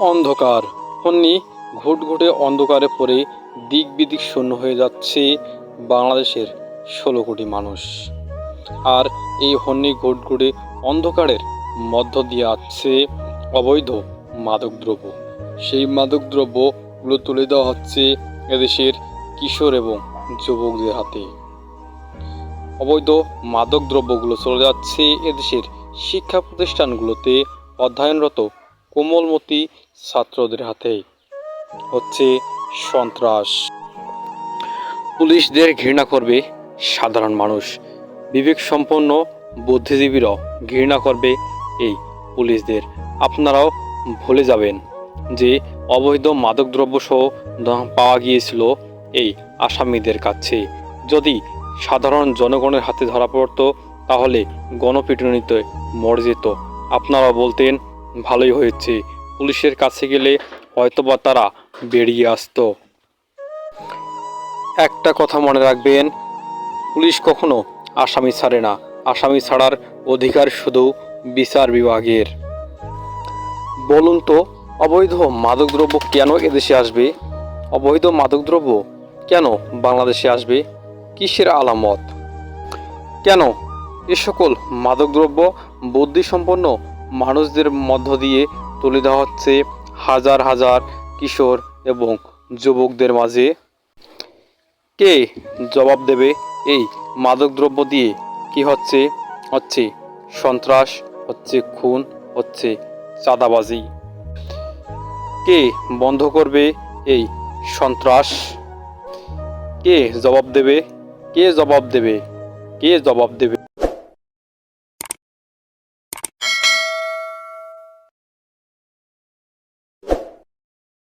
অন্ধকার। হন্নি ঘুটঘুটে অন্ধকারে পড়ে দিক বিদিক শূন্য হয়ে যাচ্ছে বাংলাদেশের ষোলো কোটি মানুষ। আর এই হন্নি ঘুটঘুটে অন্ধকারের মধ্য দিয়ে আসছে অবৈধ মাদকদ্রব্য। সেই মাদকদ্রব্যগুলো তুলে দেওয়া হচ্ছে এদেশের কিশোর এবং যুবকদের হাতে। অবৈধ মাদকদ্রব্যগুলো চলে যাচ্ছে এদেশের শিক্ষা প্রতিষ্ঠানগুলোতে অধ্যয়নরত কোমলমতি ছাত্রদের হাতে হচ্ছে সন্ত্রাস। পুলিশদের ঘৃণা করবে সাধারণ মানুষ। বিবেক সম্পন্ন বুদ্ধিজীবীরাও ঘৃণা করবে এই পুলিশদের। আপনারাও ভুলে যাবেন যে অবৈধ মাদকদ্রব্য সহ পাওয়া গিয়েছিল এই আসামিদের কাছে। যদি সাধারণ জনগণের হাতে ধরা পড়তো, তাহলে গণপিটুনিতে মরে যেত। আপনারা বলতেন ভালোই হয়েছে। পুলিশের কাছে গেলে হয়তোবা তারা বেরিয়ে আসতো। একটা কথা মনে রাখবেন, পুলিশ কখনো আসামি ছাড়ে না। আসামি ছাড়ার অধিকার শুধু বিচার বিভাগের। বলুন তো, অবৈধ মাদকদ্রব্য কেন এদেশে আসবে? অবৈধ মাদকদ্রব্য কেন বাংলাদেশে আসবে? কিসের আলামত? কেন এ সকল মাদকদ্রব্য, বুদ্ধিসম্পন্ন মানুষদের মধ্য দিয়ে তুলে দেওয়া হচ্ছে হাজার হাজার কিশোর এবং যুবকদের মাঝে। কে জবাব দেবে এই মাদকদ্রব্য দিয়ে? কি হচ্ছে? হচ্ছে সন্ত্রাস, হচ্ছে খুন, হচ্ছে চাঁদাবাজি। কে বন্ধ করবে এই সন্ত্রাস? কে জবাব দেবে? কে জবাব দেবে? কে জবাব দেবে?